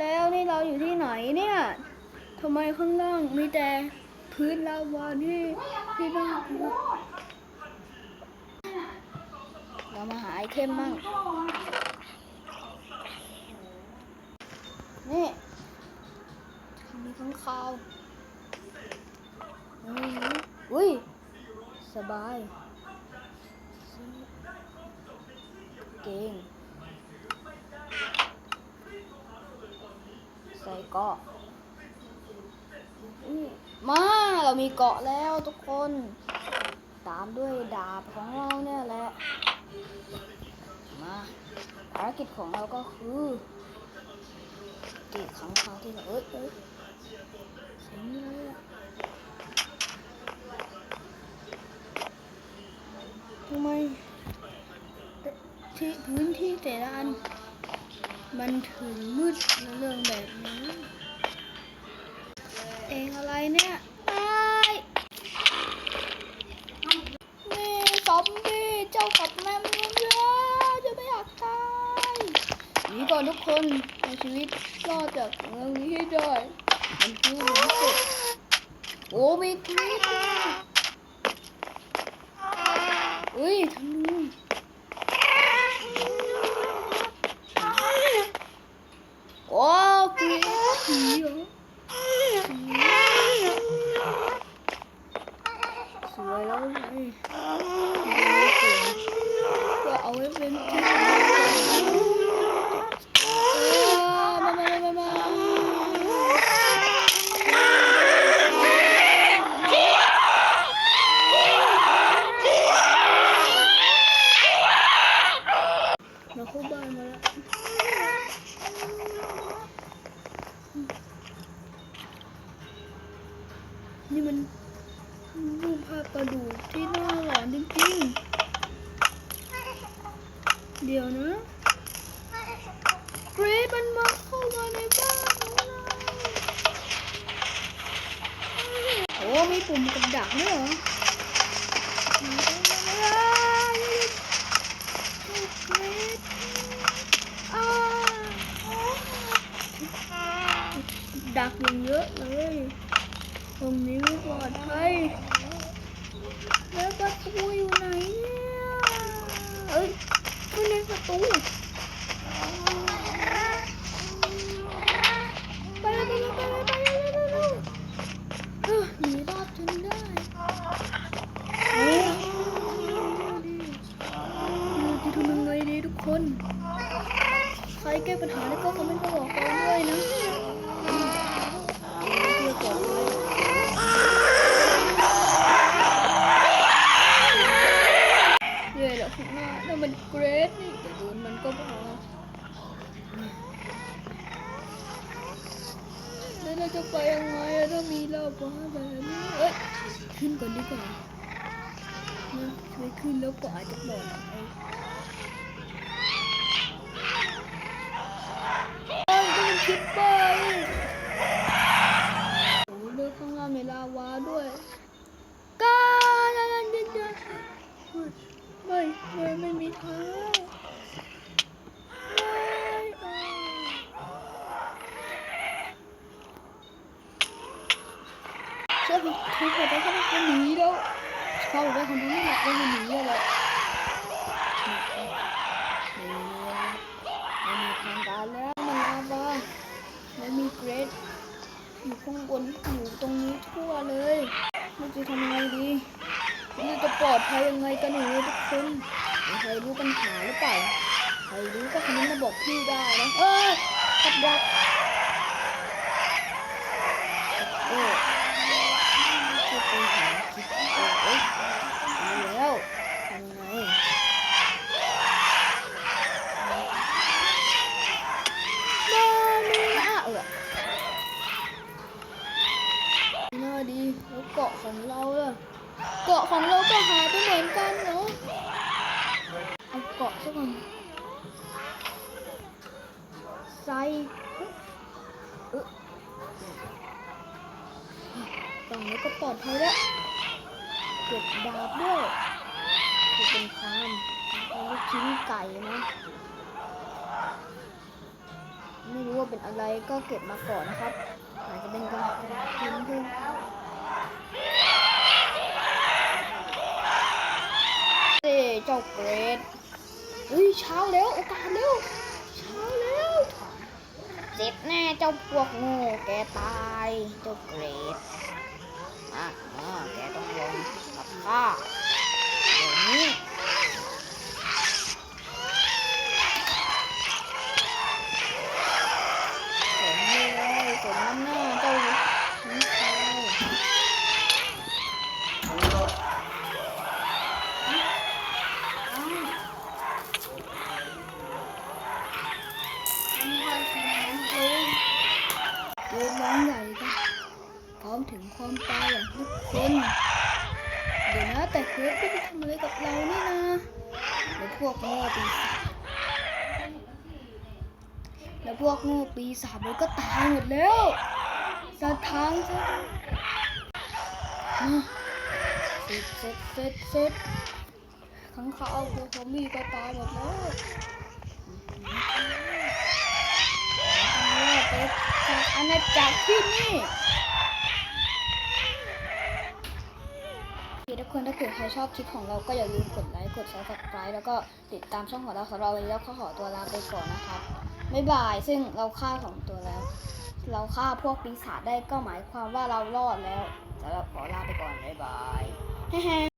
แล้วนี่เราอยู่ที่ไหนเนี่ยทำไมข้างล่างมีแต่พื้นลาวาที่ที่น่ากลัวเรามาหาไอเทมมั่ง นี่มีข้างคาวอุ้ยอุ้ยสบาย เก่ง ใส่เกาะอืมาเรามีเกาะแล้วทุกคน ตามด้วยดาบของเราเนี่ยแหละ มาภารกิจของเราก็คือเก็บขังคาที่เอ้ยเอ้ยสียงอะไรอะทำไมที่พื้นที่แต่ละอัน มันถึงมืดและเรื่องแบบนี้ เองอะไรเนี่ยตายนี่ซอมบี้เจ้ากับแม่มึงเยอะจะไม่อยากตายหนีก่อนทุกคนเอาชีวิตรอดจากเมืองนี้ให้ได้มันคือหนสุดโอ้มีคลิปด้วยอุ้ยทำนูอ้กรีดผีเหรอ สวยแล้วไงก็เอาไว้เป็นที่มามามามาเราเข้าบ้านมาแล้ว นี่มัน รูปภาพกระดูกที่น่าหวานจริงๆ เดี๋ยวนะเกรดมันมาเข้ามาในบ้านของเราโอ้มีปุ่มกับดักด้วยเหรอดักอย่างเยอะเลย ตรงนี้ไม่ปลอดภัยแล้วประตูอยู่ไหนเนี่ยเอ้ยไม่ในประตูไปเลยไปเลยไปเลยไปเลยไปเลยไปเลยเฮ้ยหนีรอดจนได้โอ้ดีเราจะทำยังไงดีทุกคน ใครแก้ปัญหาแล้วก็คอมเมนต์มาบอกเราด้วยนะอืมเพื่อก่อนเลย เย่แล้วข้างหน้านั่น มันเกรดนี่แต่โดนมันก็พอแล้วเราจะไปยังไงอะถ้ามีเราบ้าแบบนี้เอ้ยขึ้นก่อนดีกว่านะช่วยขึ้นแล้วก็อาจจะปลอดภัยเอ้ยก็มันคิดไปโอ้ยเลือกข้างล่างมีลาวาด้วย ไม่ไม่ไม่มีทางเชื่อผมทุกคนได้เข้าไปหนีแล้วเขาบอกว่าคนนี้ไม่อยากได้หนีแล้วไม่มีไม่มีทางการแล้วมันลาวาไม่มีเกรดอยู่ข้างบนอยู่ตรงนี้ทั่วเลยไม่จะทำยังไงดี เราจะปลอ ดภัยยังไงกันหนูทุกคนใครรู้ปัญหาหรือเปล่าใครรู้ก็คอมเมนต์มาบอกพี่ได้นะเอ้ยกับดักโอ้ช่วยไปหาคิดโอ้ยแล้วทำยังไงมามีนะเออน่าดีแล้วเกาะของเราล่ะ เกาะของเราก็หายไปเหมือนกันเนาะเอาเกาะซะก่อนใส่เอ๊ะตรงนี้ก็ปลอดภัยแล้วเก็บดาบด้วยคือเป็นคามเอาลูกชิ้นไก่นะไม่รู้ว่าเป็นอะไรก็เก็บมาก่อนนะครับอาจจะเป็นกระกินเพิ่ง เจ้าเกรดเฮ้ยเช้าแล้วโอกาสแล้วเช้าแล้วเสร็จแน่เจ้าพวกโง่แกตายเจ้าเกรดอะอะแกต้องลงกับข้าเดี๋ยวนี้ สมเลยสมน้ำหน้าเจ้านิชายเรียนร้องใหญ่กันพ ร้อมถึงความตายอย่างทุกคนเดี๋ยวนะแต่เควสไม่ได้ทำอะไรกับเรานี่นะแล้วพวกโง่ปีศาจแล้วพวกโง่ปีศาจมันก็ตายหมดแล้วสัตว์ทางซะเสร็จเสร็จเสร็จเสร็จขังขาวพวกซอมบี้ก็ตายหมดแล้วต้องรอดไปจากอาณาจักรที่นี่โอ เคทุกคนถ้าใครชอบคลิปของเราก็อย่าลืมกดไลค์ กดซับสไครต์แล้วก็ติดตามช่องของเราของเราวันนี้เราก็ขอตัวลาไปก่อนนะครับบ๊ายบาย ซึ่งเราฆ่าของตัวแล้ว เราฆ่าพวกปีศาจได้ก็หมายความว่าเรารอดแล้วแต่เราขอลาไปก่อนบ๊ายบายแฮ่ๆ